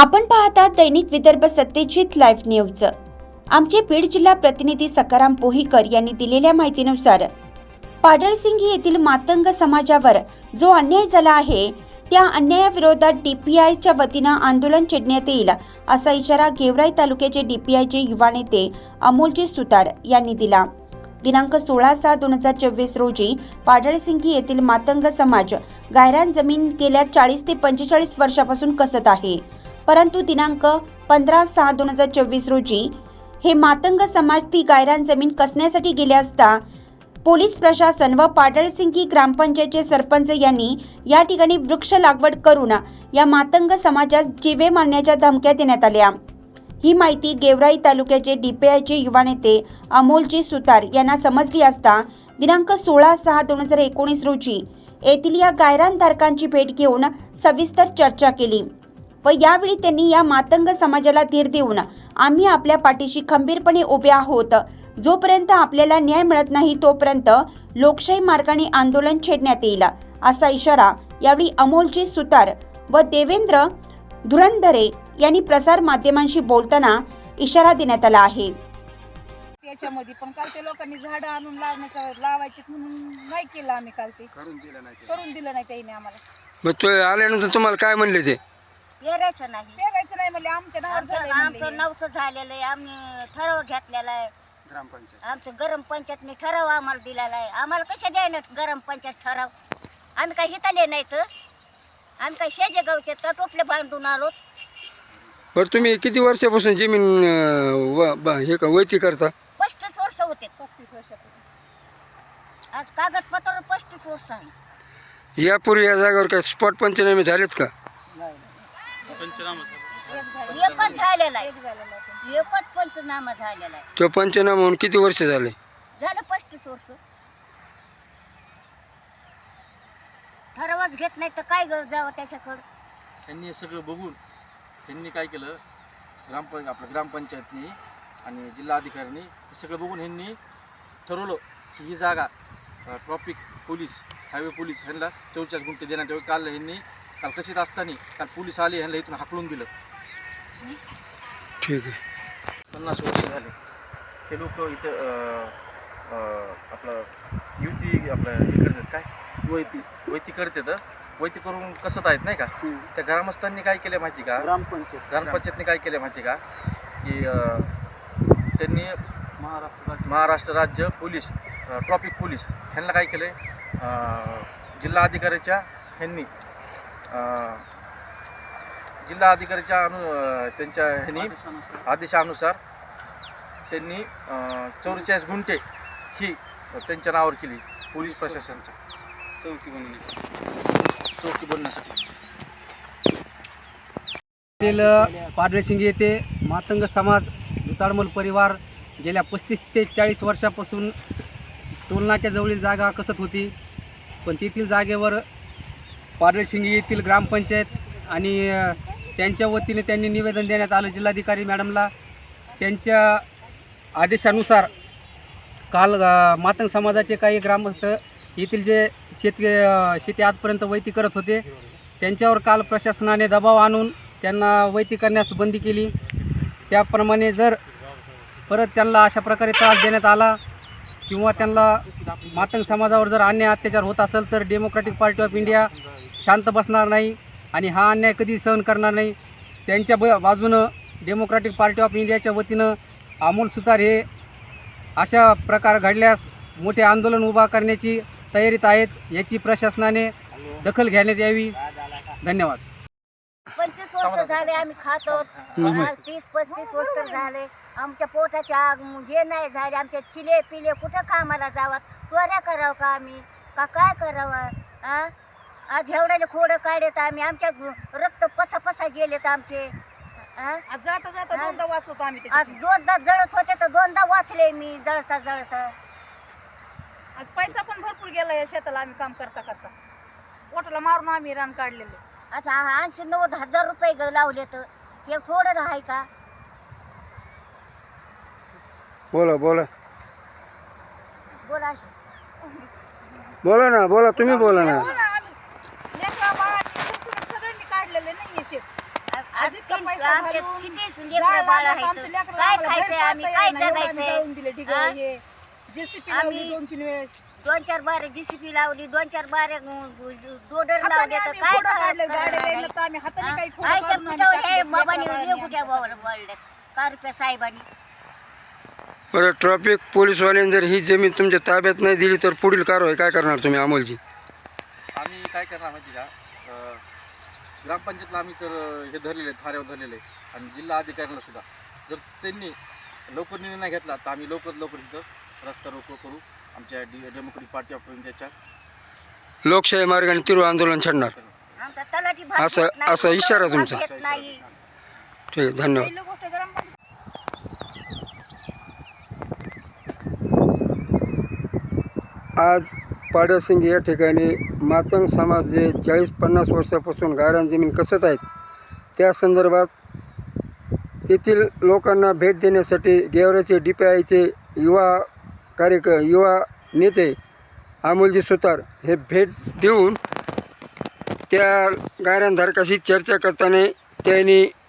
आपण पाहता दैनिक Vidarbha Satyajit live news. आमचे बीड जिल्हा प्रतिनिधी सकाराम पोहीकर यांनी दिलेल्या माहितीनुसार पाडळसिंगी येथील मातंग समाजावर जो अन्याय झाला आहे त्या अन्यायाविरोधात डीपीआयच्या वतीनं आंदोलन छेडण्यात येईल असा इशारा गेवराई तालुक्याचे डीपीआयचे युवा नेते अमोलजी सुतार यांनी दिला. दिनांक सोळा सहा दोन हजार चोवीस रोजी पाडळसिंगी येथील मातंग समाज गायरान जमीन गेल्या चाळीस ते पंचेचाळीस वर्षापासून कसत आहे. परंतु दिनांक पंधरा सहा दोन हजार चोवीस रोजी हे मातंग समाज ती गायरान जमीन कसण्यासाठी गेले असता पोलीस प्रशासन व पाडळसिंगी ग्रामपंचायतचे सरपंच यांनी या ठिकाणी वृक्ष लागवड करून या मातंग समाजास जिवे मारण्याच्या धमक्या देण्यात आल्या. ही माहिती गेवराई तालुक्याचे डीपीआयचे युवा नेते अमोलजी सुतार यांना समजली असता दिनांक सोळा सहा दोन हजार एकोणीस रोजी येथील या गायरानधारकांची भेट घेऊन सविस्तर चर्चा केली. व यावेळी त्यांनी या मातंग समाजाला धीर देऊन आम्ही आपल्या पाठीशी खंबीरपणे उभे आहोत. जोपर्यंत आपल्याला न्याय मिळत नाही तोपर्यंत लोकशाही मार्गाने आंदोलन छेडण्यात येईल असा इशारा यावेळी अमोलजी सुतार व देवेंद्र धुरंधरे यांनी प्रसार माध्यमांशी बोलताना इशारा देण्यात आला आहे. त्याच्यामध्ये पण काल ते लोकांनी झाडं आणून लावण्याचा लावायचे म्हणून नाही केलं आम्ही काल ते. करून दिलं नाही ते. करून दिलं नाही त्याने आम्हाला. मग तो आल्यानंतर तुम्हाला काय म्हणले ते? पेरायचं नाही. पेरायचं नाही म्हणजे आमच्या नावावर आमचं झालंय आमचं म्हणले. नवचं झालेलं आहे. आम्ही ठराव घेतलेला आहे. ग्रामपंचायत. आमचं गरम पंचायतने ठराव आम्हाला दिलेला आहे. आम्हाला कशा द्यायला गरम पंचायत ठराव? आम्ही काही हिताले नाहीत. आम्ही काही शेजे गावचे तर टोपले बांधून आलो. बरं तुम्ही किती वर्षापासून जमीन अं, व- ब- हे का वैती करता? पस्तीस वर्ष होते. पस्तीस वर्षापासून. आज कागदपत्र पस्तीस वर्ष आहे. यापूर्वी या जागेवर काय स्पॉट पंचनामे झालेत का? एकच झालेला आहे एक झालेलं आहे. एकच पंचनामा झालेला आहे. तो पंचनामा होऊन किती वर्ष झाले? झालं पस्तीस वर्ष. ठरावच घेत नाही तर काय ग- जावं त्याच्याकडं? त्यांनी हे सगळं बघून त्यांनी काय केलं? ग्रामप आपलं ग्रामपंचायतनी आणि जिल्हाधिकाऱ्यांनी हे सगळं बघून ह्यांनी ठरवलं की ही जागा ट्रॉफिक पोलीस हायवे पोलीस ह्यांना चौचाळीस गुंठे देण्यात यावे. काल ह्यांनी काल कशीत असताना काल पोलीस आले ह्यांना इथून हाकलून दिलं. ठीक आहे. पन्नास वर्ष झाले. हे लोक इथं अं, अं, आपलं युती आपलं हे करतात काय? वैती. वैती करतात वैती करून कसत आहेत नाही का? त्या ग्रामस्थांनी काय केलं माहिती का? ग्रामपंचायत. ग्रामपंचायतने काय केलं माहिती का? की अं, त्यांनी महाराष्ट्र महाराष्ट्र राज्य पोलीस ट्रॉफिक पोलीस ह्यांना काय केलं जिल्हा अधिकाऱ्याच्या ह्यांनी जिल्हा अधिकाऱ्याच्या अनु त्यांच्या ह्यांनी आदेशानुसार त्यांनी चौवेचाळीस गुंठे ही त्यांच्या नावावर केली पोलीस प्रशासनच्या. चौकी बनवली चौकी बनण्यासाठी पाडळसिंगी येथे मातंग समाज दुताळमल परिवार गेल्या पस्तीस ते चाळीस वर्षापासून टोलनाक्याजवळील जागा कसत होती. पण तेथील जागेवर पाडळसिंगी येथील ग्रामपंचायत आणि त्यांच्या वतीने त्यांनी निवेदन देण्यात आलं जिल्हाधिकारी मॅडमला. त्यांच्या आदेशानुसार काल मातंग समाजाचे काही ग्रामस्थ येथील जे शेती शेती आजपर्यंत वैती करत होते त्यांच्यावर काल प्रशासनाने दबाव आणून त्यांना वैती करण्यास बंदी केली. त्याप्रमाणे जर परत त्यांना अशा प्रकारे त्रास देण्यात आला किंवा त्यांना मातंग समाजावर जर अन्याय अत्याचार होत असेल तर डेमोक्रॅटिक पार्टी ऑफ इंडिया शांत बसणार नाही आणि हा अन्याय कधी सहन करणार नाही. त्यांच्या ब बाजूनं डेमोक्रॅटिक पार्टी ऑफ इंडियाच्या वतीनं अमोल सुतार हे अशा प्रकार घडल्यास मोठे आंदोलन उभा करण्याची तयारीत आहेत याची प्रशासनाने दखल घेण्यात यावी. धन्यवाद. पंचवीस वर्ष झाले आम्ही खातो तीस पस्तीस वर्ष झाले. आमच्या पोटाच्या हे नाही झाले. आमच्या चिले पिले कुठं कामाला जावं? चोऱ्या करावं का आम्ही? का काय करावं? आज एवढ्याले खोडं काढेत आम्ही. आमच्या गु- रक्त पसा पसा गेलेत आमचे? आज जाता जाता हा? दोनदा वाचलो होतो आम्ही आज त्याच्यातून. दोनदा जळत होते तर दोनदा वाचले मी जळता जळता. आज पैसा पण भरपूर गेला या शेताला आम्ही काम करता करता. पोटाला मारून आम्ही रान काढलेले. आता ऐंशी नव्वद हजार रुपये ग लावले तर हे थोडं राहाय का? बोला बोला. बोला. बोला ना बोला तुम्ही बोला ना हो ना, आम्ही लेकरं, बाळ, सुनसुनीत सगळ्यांनी काढलेले नाही शेत आज इतका तीन- पैसा आमच्या घालून किती जाळ लेकरं बाळ लागलं तर आहेत आमच्या लेकराला काय आम्हाला खायचंय बाहेर आम्ही पडता काय येईना. एवढं आम्ही जगायचंय जाळून दिले ठीक हा? आहे जेसीपी लावली आम्ही- दोन तीन वेळेस दोन चार बारे जीसीपी लावली दोन चार बारे हाताने लावले तर आम्ही काय फोटो काढले करायचं? गाड्या लाईन तर आम्ही हाताने? काही फोटो आईच्या काढून आम्ही पिठावर हे टाकले. बाबांनी लेकराला उडले कुठ्या आम्ही बोलले कारप्या साहेबांनी बरं ट्रॅफिक पोलीसवाल्यांनी जर ही जमीन तुमच्या ताब्यात नाही दिली तर पुढील कारवाई काय करणार तुम्ही अमोलजी आम्ही काय करणार माहिती का अं, ग्रामपंचायतला आम्ही तर हे धरलेले थाऱ्यावर धरलेले आणि जिल्हा अधिकाऱ्यांना सुद्धा. जर त्यांनी लवकर निर्णय नाही घेतला तर आम्ही लवकर लवकर इथं रस्ता रोको करू. आमच्या डी डेमोक्रेटिक पार्टी ऑफ इंडियाच्या लोकशाही मार्गाने तिरू आंदोलन छेडणार. आमचा तलाठी भाग असं- घेत नाही, असा इशारा भाग तुमचा. घेत नाही. ठीक आहे धन्यवाद. पहिली गोष्ट ग्रामपंचायत आज पाडसिंग या ठिकाणी मातंग समाज जे चाळीस पन्नास वर्षापासून गायरान जमीन कसत आहेत त्या संदर्भात तेथील लोकांना भेट देण्यासाठी गेवराचे डी पी आयचे युवा कार्यक युवा नेते अमोलजी सुतार हे भेट देऊन त्या गायरानधारकाशी चर्चा करताना त्यांनी